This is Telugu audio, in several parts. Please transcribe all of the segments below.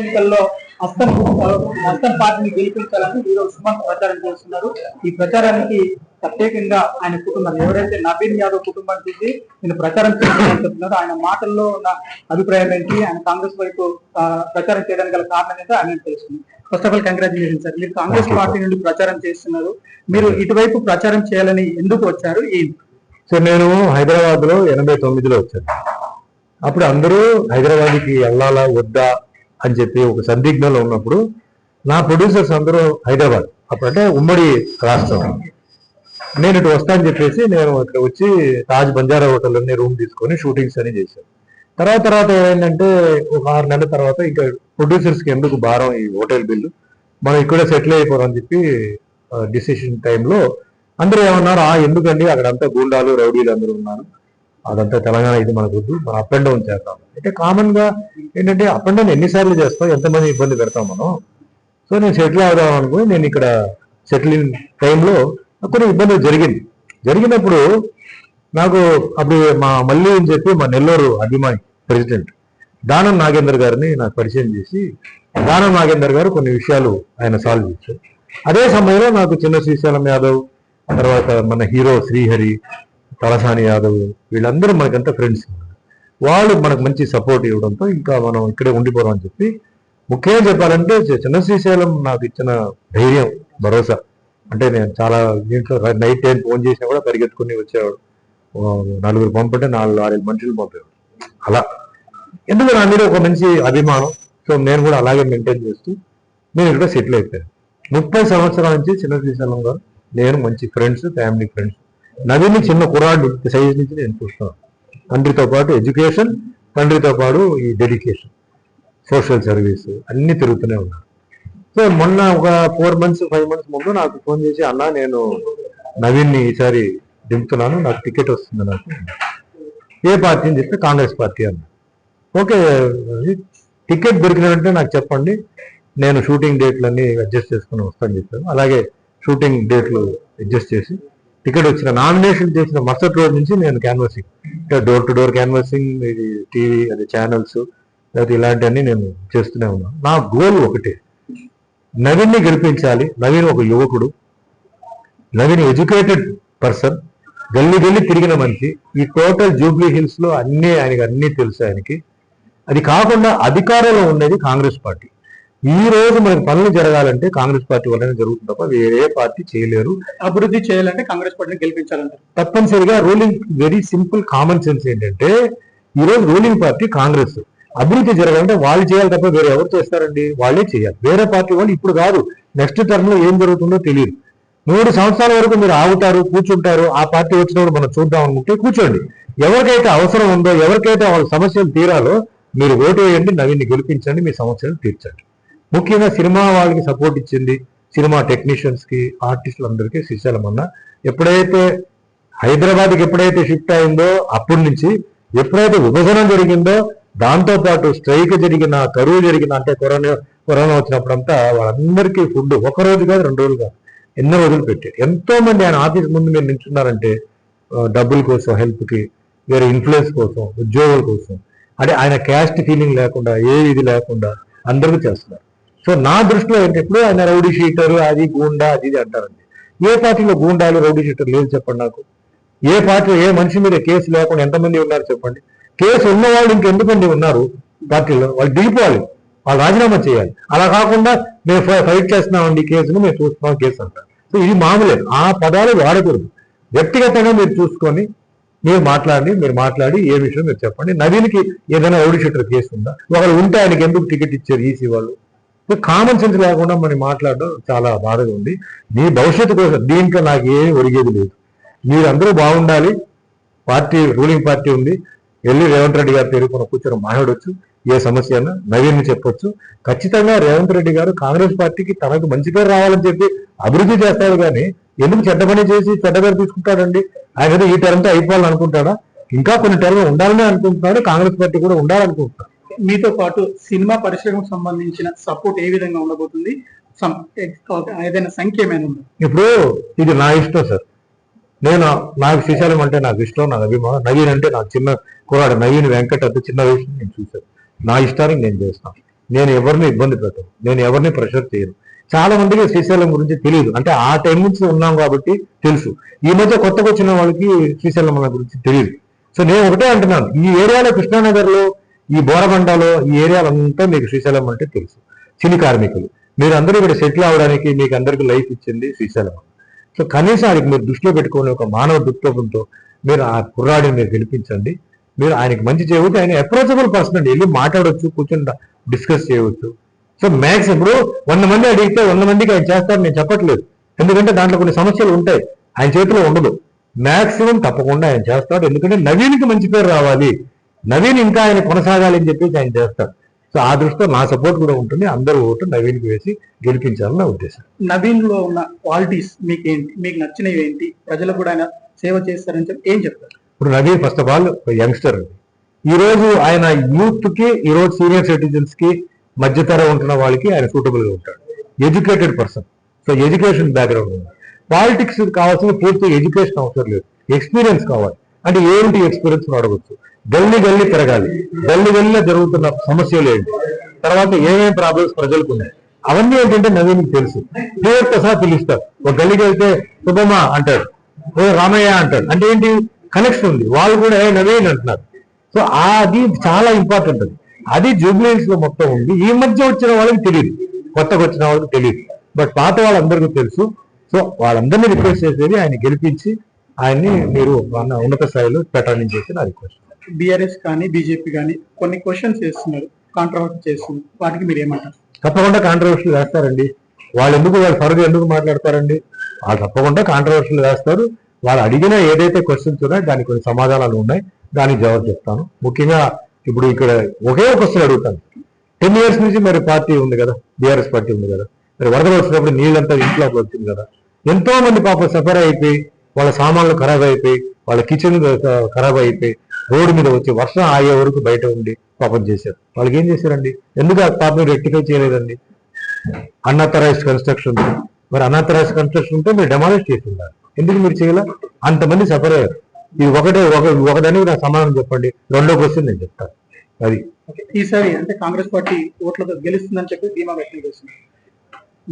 ఎన్నికల్లో అస్తం అస్తం పార్టీని గెలిపించాలని ఈరోజు సుమంత్ ప్రచారం చేస్తున్నారు. ఈ ప్రచారానికి ప్రత్యేకంగా ఆయన కుటుంబం ఎవరైతే నవీన్ యాదవ్ కుటుంబం నుంచి నేను ప్రచారం చెప్తున్నారు ఆయన మాటల్లో ఉన్న అభిప్రాయం ఏంటి ఆయన కాంగ్రెస్ వైపు ప్రచారం చేయడానికి గల కారణం ఏంటో ఆయన తెలుస్తుంది first of all congratulation sir మీరు కాంగ్రెస్ పార్టీ నుండి ప్రచారం చేస్తున్నారు. మీరు ఇటువైపు ప్రచారం చేయాలని ఎందుకు వచ్చారు? ఏంటి సో నేను హైదరాబాద్లో ఎనభై తొమ్మిదిలో వచ్చాను. అప్పుడు అందరూ హైదరాబాద్కి వెళ్ళాలా వద్దా? అని చెప్పి ఒక సందిగ్ధంలో ఉన్నప్పుడు నా ప్రొడ్యూసర్స్ అందరూ హైదరాబాద్ అప్పుడంటే ఉమ్మడి రాష్ట్రం. నేను ఇటు వస్తాను చెప్పేసి నేను ఇక్కడ వచ్చి తాజ్ బంజారా హోటల్లోనే రూమ్ తీసుకొని షూటింగ్స్ అని చేశాను. తర్వాత తర్వాత ఏమైందంటే ఒక ఆరు నెలల తర్వాత ఇంకా ప్రొడ్యూసర్స్కి ఎందుకు భారం ఈ హోటల్ బిల్లు? మనం ఇక్కడే సెటిల్ అయిపోదాం అని చెప్పి డిసిషన్ టైంలో అందరూ ఏమన్నారు ఆ ఎందుకండి? అక్కడంతా గూండాలు రౌడీలు అందరూ ఉన్నారు. అదంతా తెలంగాణ ఇది మనకు వద్దు మనం అప్ అండ్ డౌన్ చేస్తాం. అంటే కామన్గా ఏంటంటే అప్ అండ్ డౌన్ ఎన్నిసార్లు చేస్తాం ఎంతమంది ఇబ్బంది పెడతాం మనం. సో నేను సెటిల్ అవుదాం అనుకుని నేను ఇక్కడ సెటిల్ ఇన్ టైంలో కొన్ని ఇబ్బందులు జరిగింది. జరిగినప్పుడు నాకు అప్పుడు మా మళ్ళీ అని చెప్పి మా నెల్లూరు అభిమాని ప్రెసిడెంట్ దానం నాగేందర్ గారిని నాకు పరిచయం చేసి దానం నాగేందర్ గారు కొన్ని విషయాలు ఆయన సాల్వ్ చేశారు. అదే సమయంలో నాకు చిన్న శ్రీశైలం యాదవ్ తర్వాత మన హీరో శ్రీహరి తలసాని యాదవ్ వీళ్ళందరూ మనకంతా ఫ్రెండ్స్ వాళ్ళు మనకు మంచి సపోర్ట్ ఇవ్వడంతో ఇంకా మనం ఇక్కడే ఉండిపోదాం అని చెప్పి ముఖ్యంగా చెప్పాలంటే చిన్న శ్రీశైలం నాకు ఇచ్చిన ధైర్యం భరోసా. అంటే నేను చాలా దీంట్లో నైట్ టైం ఫోన్ చేసినా కూడా పరిగెత్తుకుని వచ్చేవాడు. నలుగురు పంపంటే నాలుగు ఆరేడు మనుషులు పంపేవాడు. అలా. ఎందుకు నా మీద ఒక మంచి అభిమానం? సో నేను కూడా అలాగే మెయింటైన్ చేస్తూ నేను ఇక్కడ సెటిల్ అయిపోయాను. ముప్పై సంవత్సరాల నుంచి చిన్న శ్రీశైలం గారు నేను మంచి ఫ్రెండ్స్ ఫ్యామిలీ ఫ్రెండ్స్ నవీన్ చిన్న కుర్రాడు సైజ్ నుంచి నేను చూస్తున్నాను. తండ్రితో పాటు ఎడ్యుకేషన్ తండ్రితో పాటు ఈ డెడికేషన్ సోషల్ సర్వీస్ అన్నీ తిరుగుతూనే ఉన్నాను. సో మొన్న ఒక ఫోర్ మంత్స్ ఫైవ్ మంత్స్ ముందు నాకు ఫోన్ చేసి అన్నా నేను నవీన్ని ఈసారి దింపుతున్నాను నాకు టికెట్ వస్తుంది నాకు. ఏ పార్టీ అని చెప్తే కాంగ్రెస్ పార్టీ అన్న ఓకే టికెట్ దొరికిన వెంటనే నాకు చెప్పండి నేను షూటింగ్ డేట్లన్నీ అడ్జస్ట్ చేసుకుని వస్తాను చెప్పాను. అలాగే షూటింగ్ డేట్లు అడ్జస్ట్ చేసి టికెట్ వచ్చిన నామినేషన్ చేసిన మరుసటి రోజు నుంచి నేను canvassing door to door canvassing ఇది టీవీ అది ఛానల్స్ లేకపోతే ఇలాంటివన్నీ నేను చేస్తూనే ఉన్నాను నా గోల్ ఒకటే. నవీన్ని గెలిపించాలి. నవీన్ ఒక యువకుడు. నవీన్ ఎడ్యుకేటెడ్ పర్సన్ గల్లి గల్లి తిరిగిన మనిషి. ఈ టోటల్ జూబ్లీ హిల్స్లో అన్నీ ఆయనకి అన్నీ తెలుసు ఆయనకి. అది కాకుండా అధికారంలో ఉండేది కాంగ్రెస్ పార్టీ. ఈ రోజు మనకి పనులు జరగాలంటే కాంగ్రెస్ పార్టీ వల్లనే జరుగుతుంది తప్ప వేరే పార్టీ చేయలేరు. అభివృద్ధి చేయాలంటే కాంగ్రెస్ పార్టీని గెలిపించాలంటారు. తప్పనిసరిగా ruling very simple common sense ఏంటంటే ఈ రోజు రూలింగ్ పార్టీ కాంగ్రెస్. అభివృద్ధి జరగాలంటే వాళ్ళు చేయాలి తప్ప వేరే ఎవరు చేస్తారండి? వాళ్ళే చేయాలి. వేరే పార్టీ వాళ్ళు ఇప్పుడు కాదు. నెక్స్ట్ టర్మ్లో ఏం జరుగుతుందో తెలియదు. మూడు సంవత్సరాల వరకు మీరు ఆగుతారు కూర్చుంటారు. ఆ పార్టీ వచ్చినప్పుడు మనం చూద్దాం అనుకుంటే కూర్చోండి. ఎవరికైతే అవసరం ఉందో ఎవరికైతే వాళ్ళ సమస్యలు తీరాలో మీరు ఓటు వేయండి నవీన్ని గెలిపించండి మీ సమస్యలు తీర్చండి. ముఖ్యంగా సినిమా వాళ్ళకి సపోర్ట్ ఇచ్చింది సినిమా టెక్నీషియన్స్కి ఆర్టిస్టులందరికీ శ్రీశైలం అన్న. ఎప్పుడైతే హైదరాబాద్కి ఎప్పుడైతే షిఫ్ట్ అయిందో అప్పటి నుంచి ఎప్పుడైతే విభజన జరిగిందో దాంతో పాటు స్ట్రైక్ జరిగిన కరువు జరిగిన అంటే కరోనా కరోనా వచ్చినప్పుడంతా వాళ్ళందరికీ ఫుడ్ ఒక రోజు కాదు రెండు రోజులు కాదు ఎన్నో రోజులు పెట్టారు. ఎంతో మంది ఆయన ఆఫీస్ ముందు మీరు నిల్చున్నారంటే డబ్బుల కోసం హెల్ప్కి వేరే ఇన్ఫ్లుయెన్స్ కోసం ఉద్యోగాల కోసం అంటే ఆయన క్యాస్ట్ ఫీలింగ్ లేకుండా ఏ ఇది లేకుండా అందరికీ చేస్తున్నారు. సో నా దృష్టిలో ఏంటంటే ఆయన రౌడీ షీటర్ అది గూండా అది ఇది అంటారండి. ఏ పార్టీలో గూండాలు రౌడీ షీటర్ లేదు చెప్పండి నాకు. ఏ పార్టీ ఏ మనిషి మీద కేసు లేకుండా ఎంతమంది ఉన్నారు చెప్పండి. కేసు ఉన్నవాళ్ళు ఇంకెందుకండి ఉన్నారు పార్టీలో వాళ్ళు దిగిపోవాలి వాళ్ళు రాజీనామా చేయాలి. అలా కాకుండా మేము ఫై- ఫైట్ చేస్తున్నామండి కేసును మేము చూస్తున్నాం కేసు అంటారు సో ఇది మామూలే ఆ పదాలు వాడకూడదు. వ్యక్తిగతంగా మీరు చూసుకొని మీరు మాట్లాడి మీరు మాట్లాడి ఏ విషయం మీరు చెప్పండి. నవీన్కి ఏదైనా రౌడీ షీటర్ కేసు ఉందా ఒకరు ఉంటే ఆయనకి ఎందుకు టికెట్ ఇచ్చారు ఈసీ వాళ్ళు? కామన్ సెన్స్ లేకుండా మనం మాట్లాడడం చాలా బాధగా ఉంది. మీ భవిష్యత్తు కోసం దీంట్లో నాకు ఏమీ ఒరిగేది లేదు. మీరందరూ బాగుండాలి. పార్టీ రూలింగ్ పార్టీ ఉంది. వెళ్ళి రేవంత్ రెడ్డి గారి పేరు మనం కూర్చొని మాట్లాడవచ్చు ఏ సమస్య అయినా నవీన్ చెప్పొచ్చు. ఖచ్చితంగా రేవంత్ రెడ్డి గారు కాంగ్రెస్ పార్టీకి తనకు మంచి పేరు రావాలని చెప్పి అభివృద్ధి చేస్తాడు కానీ ఎందుకు చెడ్డ పని చేసి చెడ్డ పేరు తీసుకుంటాడండి? ఆయన ఈ టర్మ్తో అయిపోవాలని అనుకుంటాడా ఇంకా కొన్ని టర్మ్ ఉండాలని అనుకుంటున్నాడు. కాంగ్రెస్ పార్టీ కూడా ఉండాలనుకుంటున్నాడు. మీతో పాటు సినిమా పరిశ్రమకు సంబంధించిన సపోర్ట్ ఏ విధంగా ఉండబోతుంది? ఏదైనా సంఖ్య ఏమైనా ఉందా? ఇప్పుడు ఇది నా ఇష్టం సార్. నేను నాకు శ్రీశైలం అంటే నాకు ఇష్టం నాకు అభిమానం. నవీన్ అంటే నాకు చిన్న కురాడు నవీన్ వెంకట్ అంటే చిన్న వయసు నేను చూశాను. నా ఇష్టానికి నేను చేస్తాను. నేను ఎవరిని ఇబ్బంది పెట్టను. నేను ఎవరిని ప్రెషర్ చేయను. చాలా మందికి శ్రీశైలం గురించి తెలియదు. అంటే ఆ టైం నుంచి ఉన్నాం కాబట్టి తెలుసు. ఈ మధ్య కొత్తగా వచ్చిన వాళ్ళకి శ్రీశైలం గురించి తెలియదు. సో నేను ఒకటే అంటున్నాను. ఈ ఏరియాలో కృష్ణానగర్లో ఈ బోరబండలో ఈ ఏరియాలంతా మీకు శ్రీశైలం అంటే తెలుసు. చిని కార్మికులు. మీరు అందరూ ఇక్కడ సెటిల్ అవడానికి మీకు అందరికి లైఫ్ ఇచ్చింది శ్రీశైలం. సో కనీసం ఆయనకి మీరు దృష్టిలో పెట్టుకునే ఒక మానవ దృక్పథంతో మీరు ఆ కుర్రాడిని మీరు గెలిపించండి. మీరు ఆయనకి మంచి చేయవచ్చు. ఆయన అప్రోచబుల్ పర్సన్ అండి. వెళ్ళి మాట్లాడవచ్చు కూర్చొని డిస్కస్ చేయవచ్చు. సో మ్యాక్స్ ఇప్పుడు వంద మంది అడిగితే వంద మందికి ఆయన చేస్తారు నేను చెప్పట్లేదు. ఎందుకంటే దాంట్లో కొన్ని సమస్యలు ఉంటాయి. ఆయన చేతిలో ఉండదు. మ్యాక్సిమం తప్పకుండా ఆయన చేస్తాడు. ఎందుకంటే నవీన్కి మంచి పేరు రావాలి. నవీన్ ఇంకా ఆయన కొనసాగాలి అని చెప్పేసి ఆయన చేస్తాడు సో ఆ దృష్టిలో నా సపోర్ట్ కూడా ఉంటుంది. అందరూ ఓటు నవీన్కి వేసి గెలిపించాలని నా ఉద్దేశం. నవీన్లో ఉన్న క్వాలిటీస్ మీకు ఏంటి మీకు నచ్చినవి ఏంటి? ప్రజలకు కూడా ఆయన సేవ చేస్తారని చెప్పి ఏం చెప్తారు? ఇప్పుడు Naveen first of all youngster ఈ రోజు ఆయన యూత్కి ఈ రోజు సీనియర్ సిటిజన్స్కి మధ్యతర ఉంటున్న వాళ్ళకి ఆయన సూటబుల్గా ఉంటాడు. Educated person so education background ఉంది. పాలిటిక్స్ కావాల్సిన పూర్తి ఎడ్యుకేషన్ అవసరం లేదు. ఎక్స్పీరియన్స్ కావాలి. అంటే ఏంటి ఎక్స్పీరియన్స్ అడగచ్చు. గల్లి గల్లి తిరగాలి. గల్లి గల్లిలో జరుగుతున్న సమస్యలు ఏంటి? తర్వాత ఏమేమి ప్రాబ్లమ్స్ ప్రజలకు ఉన్నాయి అవన్నీ ఏంటంటే నవీన్కి తెలుసు. పేరుతో సహా పిలుస్తారు. ఒక గల్లికి వెళ్తే శుభమా అంటాడు. ఓ రామయ్య అంటాడు. అంటే ఏంటి? కనెక్షన్ ఉంది. వాళ్ళు కూడా ఏ నవీన్ అంటున్నారు. సో అది చాలా ఇంపార్టెంట్ అది. అది జూబ్లీస్లో మొత్తం ఉంది. ఈ మధ్య వచ్చిన వాళ్ళకి తెలియదు కొత్తగా వచ్చిన వాళ్ళకి తెలియదు బట్ పాత వాళ్ళందరికీ తెలుసు. సో వాళ్ళందరినీ రిక్వెస్ట్ చేసేది ఆయన గెలిపించి ఆయన్ని మీరు అన్న ఉన్నత స్థాయిలో పెట్టాలని చేసి నా రిక్వెస్ట్ బీఆర్ఎస్ కానీ బీజేపీ కానీ కొన్ని క్వశ్చన్స్ చేస్తున్నారు కాంట్రవర్సీ చేస్తున్నారు. వాటికి మీరు ఏమంటారు? తప్పకుండా కాంట్రవర్సీలు వేస్తారండి. వాళ్ళు ఎందుకు వాళ్ళు ఫరగా ఎందుకు మాట్లాడతారండి? వాళ్ళు తప్పకుండా కాంట్రవర్సీలు వేస్తారు. వాళ్ళు అడిగిన ఏదైతే క్వశ్చన్స్ ఉన్నాయో దానికి కొన్ని సమాధానాలు ఉన్నాయి. దానికి జవాబు చెప్తాను. ముఖ్యంగా ఇప్పుడు ఇక్కడ ఒకే క్వశ్చన్ అడుగుతాను. టెన్ ఇయర్స్ నుంచి మరి పార్టీ ఉంది కదా బీఆర్ఎస్ పార్టీ ఉంది కదా. మరి వరదలు వచ్చినప్పుడు నీళ్ళంతా ఇంట్లోకి వచ్చింది కదా. ఎంతో మంది పాపం సఫర్ అయిపోయి వాళ్ళ సామాన్లు ఖరాబ్ అయిపోయి వాళ్ళ కిచెన్ ఖరాబ్ అయిపోయి రోడ్డు మీద వచ్చి వర్షం ఆగే వరకు బయట ఉండి పాపం చేశారు. వాళ్ళకి ఏం చేశారండి? ఎందుకు ఆ పాపం రెక్టిఫై చేయలేదండి? అన్అథరైజ్డ్ కన్స్ట్రక్షన్ మరి అన్అథరైజ్డ్ కన్స్ట్రక్షన్ ఉంటే మీరు డెమాలిష్ చేసి ఉండాలి. ఎందుకు మీరు చేయాల? అంతమంది సఫర్ అయ్యారు. ఇది ఒకటే ఒక ఒకదానికి నా సమాధానం చెప్పండి. రెండో క్వశ్చన్ నేను చెప్తాను అది. ఈసారి అంటే కాంగ్రెస్ పార్టీ ఓట్లతో గెలుస్తుందని చెప్పి ధీమా వ్యక్తం చేస్తున్నారు.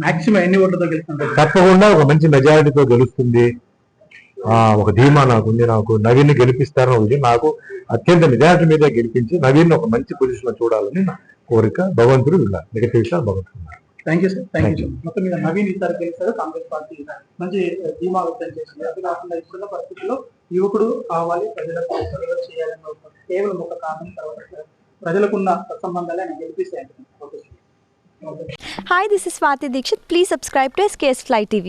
మాక్సిమం ఎన్ని ఓట్లతో గెలుస్తుంటారు? తప్పకుండా ఒక మంచి మెజారిటీతో గెలుస్తుంది. ఒక ధీమా నాకుంది నాకు నవీన్ గెలిపిస్తారని ఉంది. నాకు అత్యంత మెజారిటీ మీద గెలిపించి నవీన్ ఒక మంచి పొజిషన్లో చూడాలని నా కోరిక. భగవంతుడు ఉన్నారు మిగతా విషయాలు భగవంతుడు thank you sir thank you మొత్తం మీద నవీన్ ఈసారి గెలిచారు కాంగ్రెస్ పార్టీ మంచి ధీమా వ్యక్తం చేసింది. అది కాకుండా ఇప్పుడున్న పరిస్థితుల్లో యువకుడు కావాలి ప్రజలకు చేయాలని కేవలం ఒక కారణం తర్వాత ప్రజలకున్న సంబంధాలే ఆయన గెలిపిస్తాయి okay Hi, this is Swati Dikshit. Please subscribe to SKS Fly TV.